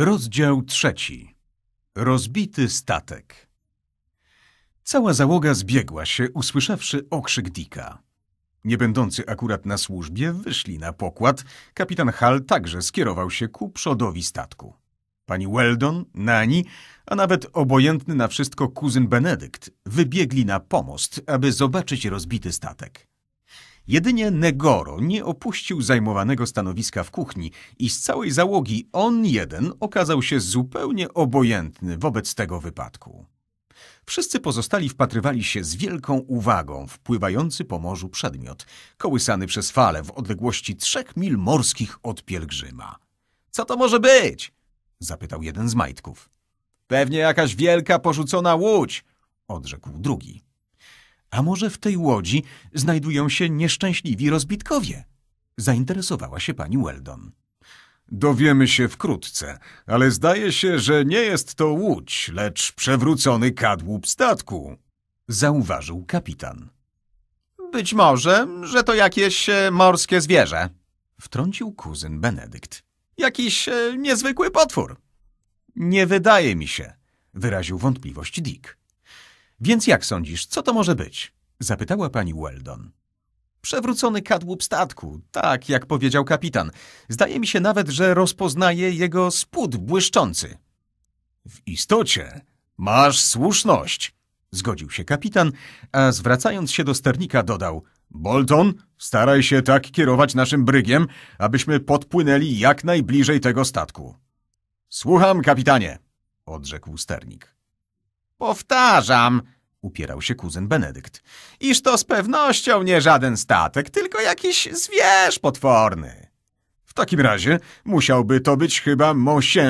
Rozdział trzeci. Rozbity statek. Cała załoga zbiegła się, usłyszawszy okrzyk Dicka. Nie będący akurat na służbie, wyszli na pokład. Kapitan Hall także skierował się ku przodowi statku. Pani Weldon, Nani, a nawet obojętny na wszystko kuzyn Benedykt wybiegli na pomost, aby zobaczyć rozbity statek. Jedynie Negoro nie opuścił zajmowanego stanowiska w kuchni i z całej załogi on jeden okazał się zupełnie obojętny wobec tego wypadku. Wszyscy pozostali wpatrywali się z wielką uwagą w pływający po morzu przedmiot, kołysany przez fale w odległości trzech mil morskich od pielgrzyma. — Co to może być? — zapytał jeden z majtków. — Pewnie jakaś wielka porzucona łódź — odrzekł drugi. A może w tej łodzi znajdują się nieszczęśliwi rozbitkowie? Zainteresowała się pani Weldon. Dowiemy się wkrótce, ale zdaje się, że nie jest to łódź, lecz przewrócony kadłub statku, zauważył kapitan. Być może, że to jakieś e, morskie zwierzę. Wtrącił kuzyn Benedykt. Jakiś e, niezwykły potwór. Nie wydaje mi się, wyraził wątpliwość Dick. Więc jak sądzisz, co to może być? Zapytała pani Weldon. Przewrócony kadłub statku, tak jak powiedział kapitan. Zdaje mi się nawet, że rozpoznaje jego spód błyszczący. W istocie masz słuszność, zgodził się kapitan, a zwracając się do sternika dodał Bolton, staraj się tak kierować naszym brygiem, abyśmy podpłynęli jak najbliżej tego statku. Słucham, kapitanie, odrzekł sternik. Powtarzam, upierał się kuzyn Benedykt. iż to z pewnością nie żaden statek, tylko jakiś zwierz potworny. W takim razie musiałby to być chyba mosie